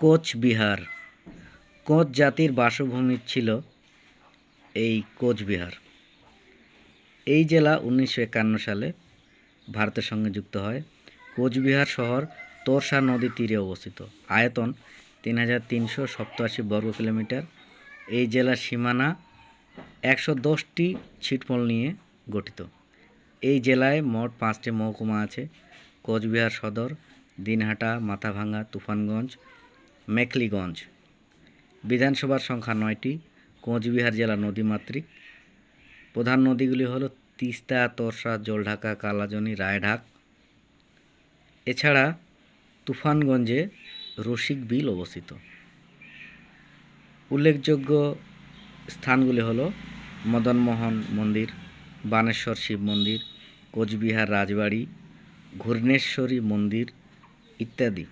Cooch Behar coach জাতির বাসভূমি ছিল এই কোচবিহার এই জেলা উনিশশো একান্ন সালে ভারতের সঙ্গে যুক্ত হয়। কোচবিহার শহর তোরসা নদীর তীরে অবস্থিত। আয়তন তিন হাজার তিনশো সপ্তাশি বর্গ কিলোমিটার। এই জেলার সীমানা একশো দশটি ছিটমহল নিয়ে গঠিত। এই জেলায় মোট পাঁচটি মহকুমা আছে। কোচবিহার সদর, দিনহাটা, মাথাভাঙ্গা, তুফানগঞ্জ মেখলিগঞ্জ। বিধানসভার সংখ্যা নয়টি, কোচবিহার জেলা নদীমাতৃক প্রধান নদীগুলি হলো তিস্তা, তোরসা, জলঢাকা, কালাজনি, রায়ঢাক। এছাড়া তুফানগঞ্জে রসিক বিল অবস্থিত। উল্লেখযোগ্য স্থানগুলি হলো মদনমোহন মন্দির, বানেশ্বর শিব মন্দির, কোচবিহার রাজবাড়ি, ঘূর্ণেশ্বরী মন্দির ইত্যাদি।